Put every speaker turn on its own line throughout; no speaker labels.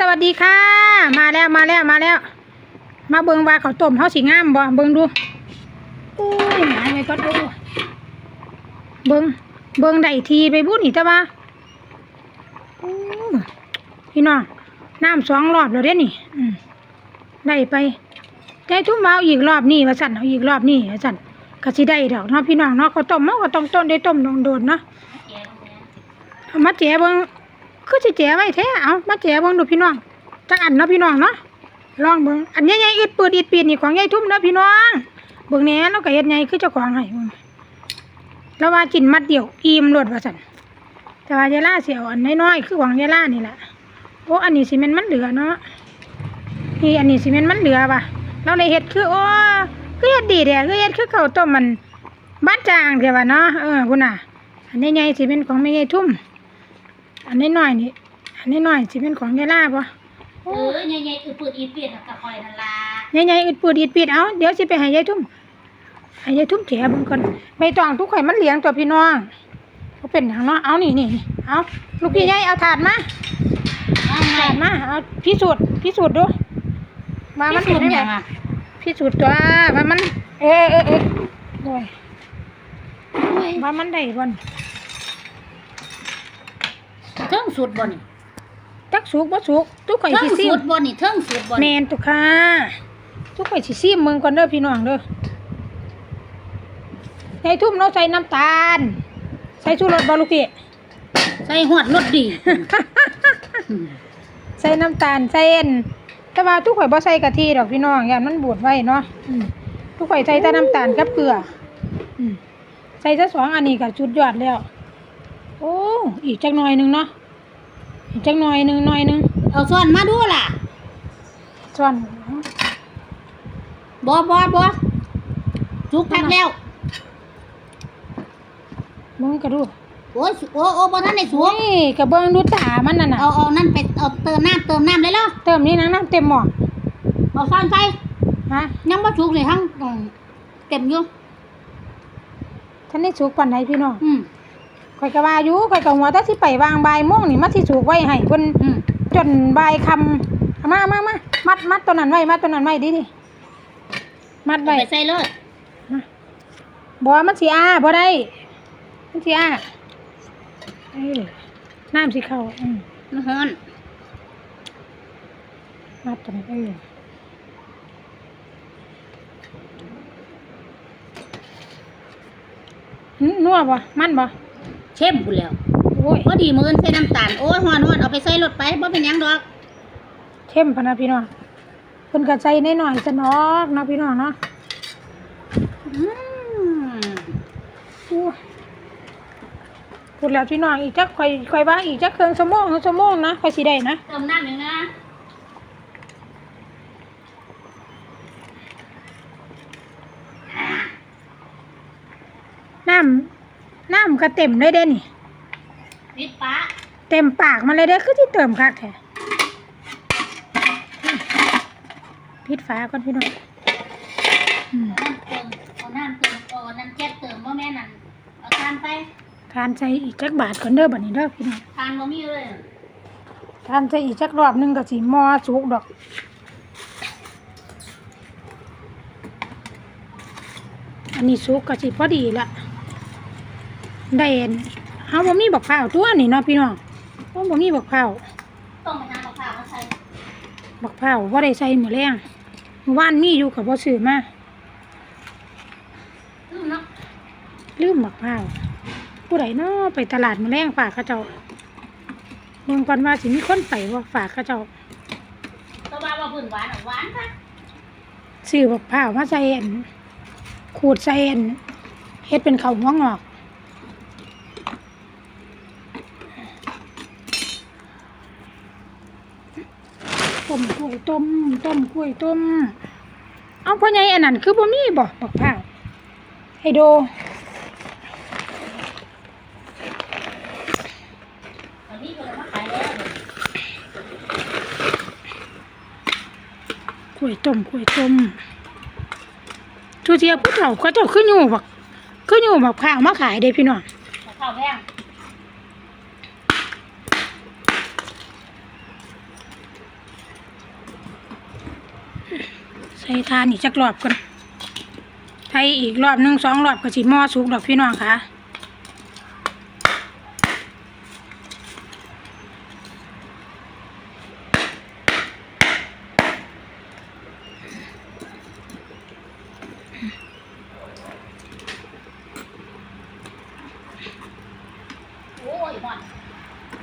สวัสดีค่ะ มาแล้วมาแล้วมาแล้ว มาเบิงว่าเขาต้มเขาสิงามบ่เบิงดูอุ้ยหายไปก็ดูเบิงเบิงได้ทีไปบุญอีกแต่ว่าพี่น้องน้ำสองรอบแล้วเด้นี่ได้ไปได้ทุ่มเอาอีกรอบนี่ว่าสั่นเอาอีกรอบนี่ว่าสั่นก็สิได้ดอกเนาะพี่น้องเนาะเขาต้มมันก็ต้องต้นได้ต้มโดนๆเนาะเอามาแจเบิ่ง คือสิแจไว้แท้เอามาแจเบิ่งดูพี่น้องจักอันเนาะพี่น้องเนาะลองเบิ่งอันใหญ่ๆอึดปืดอึดปีดนี่ของยายทุ่มเนาะพี่น้องเบิ่งแหน่เนาะก็เฮ็ดใหญ่คือเจ้าของให้เบิ่งแล้วว่ากินมัดเดียวอิ่มรวดว่าซั่นแต่ว่ายายล่าสิเอาอันน้อยๆคือของยายล่านี่แหละโอ้อันนี้สิแม่นมันเหลือเนาะนี่อันนี้สิแม่นมันเหลือว่ะเราเลยเฮ็ดคือโอ้คือเฮ็ดดีแท้คือเฮ็ดคือข้าวต้มมันบ้านจางเด้ว่าเนาะเออพุ่นน่ะอันใหญ่ๆสิเป็นของแม่ยายทุ่ม อันนี้น้อยๆนี่อันนี้น้อยสิเป็นของยายล่าปะ
เออใหญ่ๆอือปืดอีเปียดกับคอยนั่นล่ะ
ใหญ่ๆอึดปูดอิดปิดเอาเดี๋ยวสิไปให้ยายทุ่มให้ยายทุ่มแฉเบิ่งก่อนไม่ต้องทุกข่อยมันเลี้ยงตัวพี่น้องเขาเป็นหยังเนาะเอานี่นี่นี่เอาลูกพี่ใหญ่เอาถาดมา
เอาไง
ถาดมาเอาพิสูจน์พิสูจน์ดูว่ามัน
พี่
เป็น
สูจน์
ยัง
ยัง
ไง
อะ
พิสูจน์ตัวว่ามัน เออเออเออโอ้ย
โอ้ย
ว่ามันได้บ่น
เทิงสูตรบ่นี่
จักสุกบ่สุกทุกข่อย
เทิ
สิ
ง
ซิ
สู
ม
ตรบ่นี่เทิงสูตรบ่
แม
นี่
นตุกค่ะทุกข่อยสิซิมมึงก่อนเด้อพี่น้องเด้อในทุ่มเราใส่น้ำตาล ใส่ชูรสบ่ลูกพี่
ใส่หอดรสดี
ใส่น้ำตาลใส่เอ็นแต่ว่าทุกข่อยบ่ใส่กะทิดอกพี่น้องอย่ามันบูดไว้เนาะอืมทุกข่อยใส่แต่น้ำตาลกับเกลืออืมใส่ซะสองอันนี้ก็จุดยอดแล้ว โอ้อีกจักหน่อยหนึงเนาะอีก จักหน่อยหนึงหน่อยหนึง
เอาส่วนมาดูล่ะ
ส่วน
บ่บ่บ่สุกพักแล้ว
มึงก็ดู
โอ้ยสุโอ้โอ้บ่ทันได้สุ
โอ้
ก
ยกระเบื้องดูตามันน่ะน่ะ
เอาเอานั่นไปเอาเติมน้ำเติมน้ำเลยแล้ว
เติมนี่นะน้ำเต็มหม้อ
เอาซ่อนใส่
ฮะ
ยังบ่สุกเลยทั้งอืมเต็มอยู่
ท่านได้สุกปานไหนพี่น้อง
อืม
ข่อยก็ว่าอยู่ข่อยก็หัวแต่สิไปวางบ่ายโมงนี่มาสิสุกไว้ให้เพิ่น
อืม
จนบ่ายค่ำเอามามามามัดมัดตัวนั้นไว้มัดตัวนั้นไว้ดิดิมัด
เอา
ไว้
ไปใส่เลย
บ่ มันสิอ้าบ่ได้ มันสิอ้าเออน้ำสิเข้าอืม
มันฮ้อน
มัดตัวนั้นเออหึนัวบ่ มันบ่
เข้มพุ่นแล้ว
โอ้ย
พอดีมื้ออนใส่น้ำตาล โอ้ยฮ้อนฮ้อนเอาไปใส่รถไปบ่เป็นหยังดอก
เข้มพะนะพี่น้องเพิ่นก็ใจน้อยๆซะเนาะเนาะพี่น้องเนาะ
อืม
อู้พูดแล้วพี่น้องอีกจักข่อยข่อยว่าอีกจักครึ่งชั่วโมงชั่วโมงนะข่อยสิได้นะ
เติมน้ำหนึ่งนะ
น้ำ น้ำก็เต็มเลยเด้นี่
ปิดปะ
เต็มปากมันเลยเด้คือที่เติมคักแท้ปิดฝาก่อนพี่น้องอืม
เอาน้ำเติมเอาน้ำเติมเอาน้ำแก๊สเติมบ่แม่นั่นเอาทานไป
ทานใส่อีกจักบาทก่อนเด้อบัดนี้เด้อพี่น้อง
ทานบ่มีเลย
ทานใส่อีกจักรอบหนึงก็สิมอสุกดอกอันนี้สุกก็สิพอดีละ ได้เห็นเอาบ่มีบักพร้าวตัวนี่เนาะพี่น้องเอาบ่มีบักพร้าว
ต้องไปหามะพร้าวมาใส่
บักพร้าวบ่ได้ใส่มื้อแรงเมื่อวานมีอยู่ก็บ่ซื้อมา
อืมเนาะ
ลืมบักพร้าวผู้ใดเนาะไปตลาดมื้อแรงฝากเขาเจ้าเบิ่งก่อนว่าสิมีคนไปบ่ฝากเขาเจ้า
ตัวบ้าว่าพื้นหวานเอาหวานค่ะ
ซื้อบักพร้าวมาใส่อันขูดใส่อันเฮ็ดเป็นข้าวหัวงอก ต้มต้มกล้วยต้ม เอาพ่อใหญ่อันนั้นคือบ่มีบ่บักพร้าให้ดูกล้วยต้มกล้วยต้มทุเทียผู้เฒ่าเขาเจ้าคืออยู่บักคืออยู่บักพร้าวมาขายเด้พี่น้อง
มะพร้าวแพง
ใส่ทานอีกจักรอบกันไทยอีกรอบหนึ่งสองรอบก็สิหม้อสุกดอกพี่น้องค่ะ
โอ้ยหอน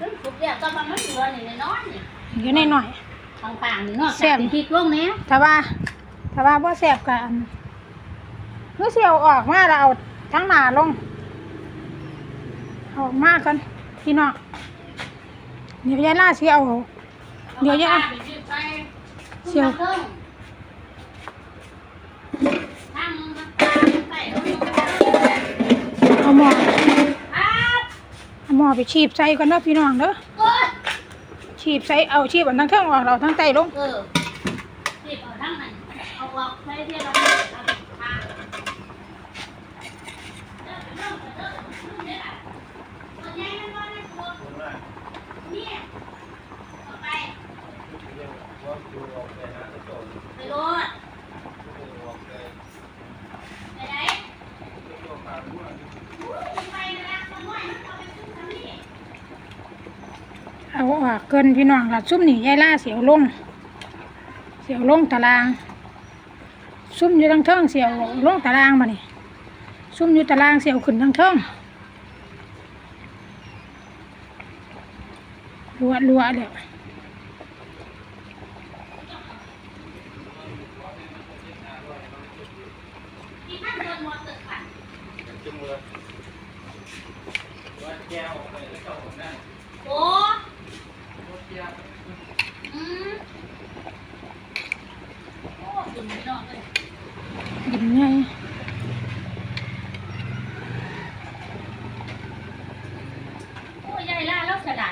ซึ่งสุกแล้วก็มันมันเหลือนี่น้อยนี่
เดี๋ยวหน่อย
ทางฝั่งนี่เนาะ
แซ่บ
พริกลงแหน่
ๆถ้าว่า ถ้าว่าบ่แซ่บกันเมื่อเสียวออกมาแล้วเอาทั้งหน้าลงเอาออกมากันพี่น้องเดี๋ยวยายล่าสิเอาเดี๋ยวยายเสี่ยว
เพิ่มทำมันใส่ลงไป
เอาหม้อ
ครับ
เอาหม้อไปชีบใส่กันเด้อพี่น้องเด้อ
โอ้ย
ชีบใส่เอาชีบอันทั้งเทิงออกเราทั้งใต้ลง
เออรีบเอาทั้งนั้น เอาออกไปเที่ยวเราเอาทางเดินไปเริ่มไปเริ่มเดี๋ยวอะเอาใหญ่มันบ่ได้ตัวเนี่ยเอาไปไปโลดไปไหนไปนะคนน้อยมันเอาไปซุกทางนี้
เอาออกเกินพี่น้องละซุ่มนี่ยายล่าเสียวลง เสียวลงตาราง ซุ่มอยู่ทั้งเทิงเสียวลงตารางมานี่ซุ่มอยู่ตารางเสียวขึ้นทั้งเทิงรัวรัวเลย
ที่ท่านเดินมอเตอร์ไซค์โอ้อืมโอ้คุณไม่นอนเลย
กินไง
โอ้ยายล่า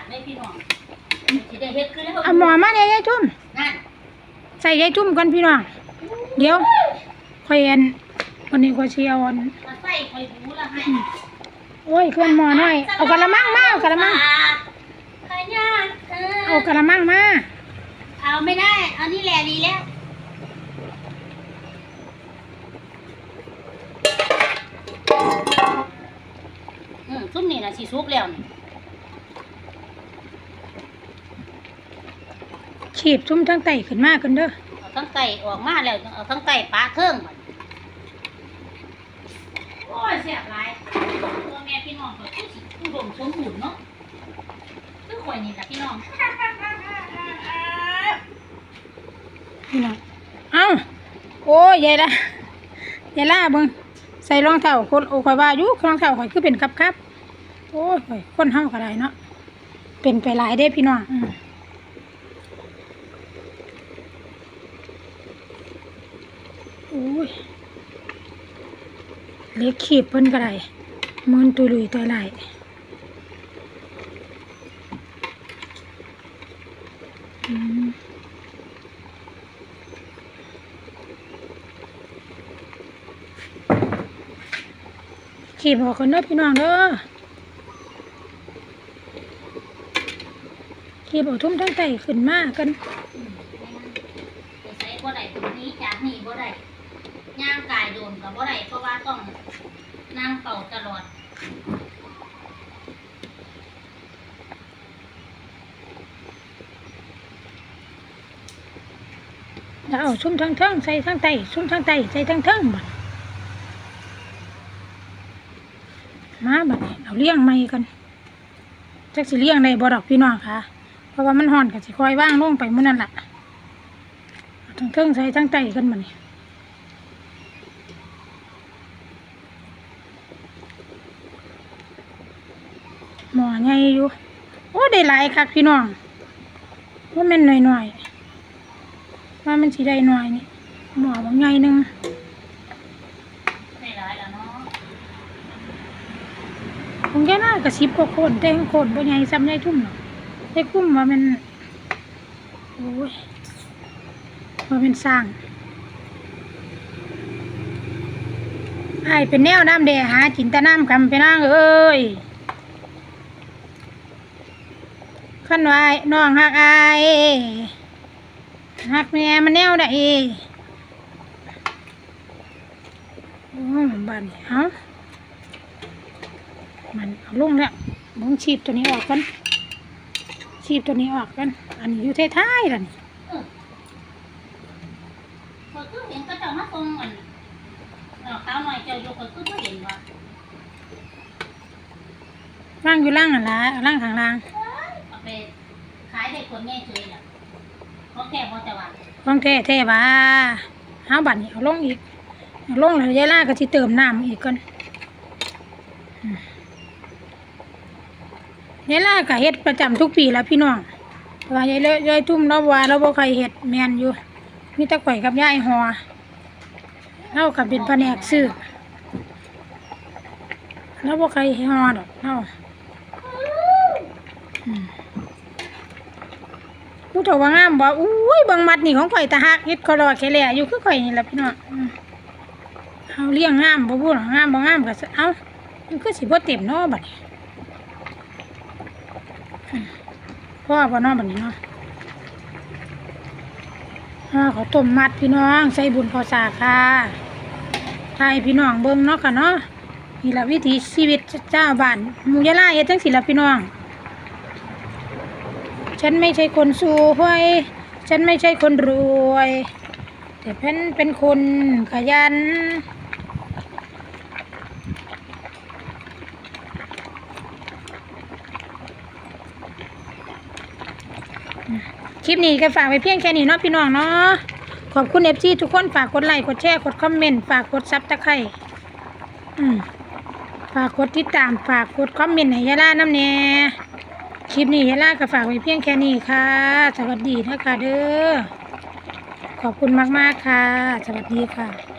แล้วฉลาดเลยพี่น้องสิได้เฮ็ดคือแล้ว
เอาหมอมาเนี่ยยายทุ่ม
นั่น
ใส่ยายทุ่มกันพี่น้องเดี๋ยวค่อยเอ็นวันนี้ก็เชียวอัน
มาใส่คอยหูละให้
โอ้ยเคลื่อนหมอหน่อยเอากระมังมาเอากระมัง
ขยันเอ
เอากระมังมา
เอาไม่ได้เอานี่แหละดีแล้วอืมซุ่มนี่นะสีซุกแล้วนี่
ฉีบซุ่มทั้งไตขึ้นมากันเด้อ
เอาทั้งไก่ออกมาแล้วเอาทั้งไก่ปลาเครื่องมันโอ้ยเสียบหลายตัวแม่พี่น้องก็คือสิอุดมสมบูรณ์เนาะคือข่อยนี่แหละพี่น้อง
พี่น้องเอ้าโอ้ยยายละยายล่าเบิ่งใส่รองเท้าคนโอ้ข่อยว่าอยู่รองเท้าข่อยคือเป็นครับครับโอ้ยข่อยคนเฮาก็ได้เนาะเป็นไปหลายเด้พี่น้อง อุ้ยเล็กขีบเพิ่นก็ได้มือนตุลุยตัวไหลขี่บอกคนเด้อพี่น้องเด้อขี่บอกทุ่มทั้งไตขึ้นมากกัน
ไปใส่บ่ได้ตรงนี้จากนี่บ่ได้ย่างกายโดน กับบ่ได้เพราะว่าต้องนั่งเป่าตลอด
เอาชุ่มทั้งเทิงใส่ทั้งไตชุ่มทั้งไตใส่ทั้งเทิงบัดมาบัดเอาเลี้ยงไม่กันจักสิเลี้ยงได้บ่ดอกพี่น้องค่ะ เพราะว่ามันห่อนก็สิคอยว่างลงไปมื้อนั่นแหละทั้งเทิงใส่ทั้งไตกันบัดนี้หมอ ใหญ่อยู่ โอ้ได้หลายคักพี่น้องว่าม่นหน่อยๆว่ามันสีได้หน่อยนี่หมอบางไงหนึง
ได้หลายแล้วเนาะ
คงแค่น่ากระซิบกว่าโคนแต่งโคนบ่ใหญ่ซ้ำใหญ่ทุ่มหรอกได้คุ้มว่ามันโอ้ยว่าเป็นสร้างไอเป็นแนวน้ำแดหาจินตน้ำคำไปนั่งเอ้ย ขันไวายน้องหักอายหักแม่มันแนวได้อีโอ้บ้านเอามันเอาลงแล้วมึงชีบตัวนี้ออกกันชีบตัวนี้ออกกัน อันนี้อยู่ท้ายๆล่ะนี่
เออข้อยคือเห็นก็เจ้ามาส่งอันเอาข้าหน่อยเจ้าอยู่ข้อยคือบ่เห็นว่า
ว่างอยู่ล่างอะละล่างข้างล่างา
ยได้คนแง่เฉยล่ะเพราะแค่บ่จะว่า
ว่างแท้แท้บ้าเอาบัตรนี่เอาลงอีกเอาลงแล้วยายล่าก็สิเติมน้ำอีกก่อนยายล่าก็เฮ็ดประจำทุกปีแล้วพี่น้องแต่ว่ายายเลยายทุ่มเราว่าเราบ่เคยเฮ็ดแมนอยู่มีตะข่อยกับยายหอเราก็เป็นแผนกซื้อเราบ่เคยหอดอกเราอืม ผู้เฒ่าว่างามบ่อุ้ยบิ่งมัดนี่ของข่อยตาฮักเฮ็ดคอรอแค่แลอยู่คือข่อยนี่แหละพี่น้องเอาเลี้ยงงามบ่พูดงามบ่งามก็เอามันคือสิบ่เต็มเนาะบัดนี้อืมพ่อบ่เนาะบัดนี้เนาะอ่าขอต้มมัดพี่น้องใส่บุญพอสาค่ะทายพี่น้องเบิ่งเนาะค่ะเนาะนี่ละวิถีชีวิตเจ้าบ้านมูยะลาเฮ็ดจังซี่ล่ะพี่น้อง ฉันไม่ใช่คนสวย ฉันไม่ใช่คนรวย แต่ฉันเป็นคนขยัน คลิปนี้ก็ฝากไว้เพียงแค่นี้เนาะพี่น้องเนาะ ขอบคุณเอฟซีทุกคนฝากกดไลค์กดแชร์กดคอมเมนต์ฝากกดซับตะไคร่อืมฝากกดติดตามฝากกดคอมเมนต์ให้ยาล่าน้ำแน่ ลิปนี้ยายล่าก็ฝากไว้เพียงแค่นี้ค่ะ สวัสดีนะคะเด้อ ขอบคุณมากๆค่ะ สวัสดีค่ะ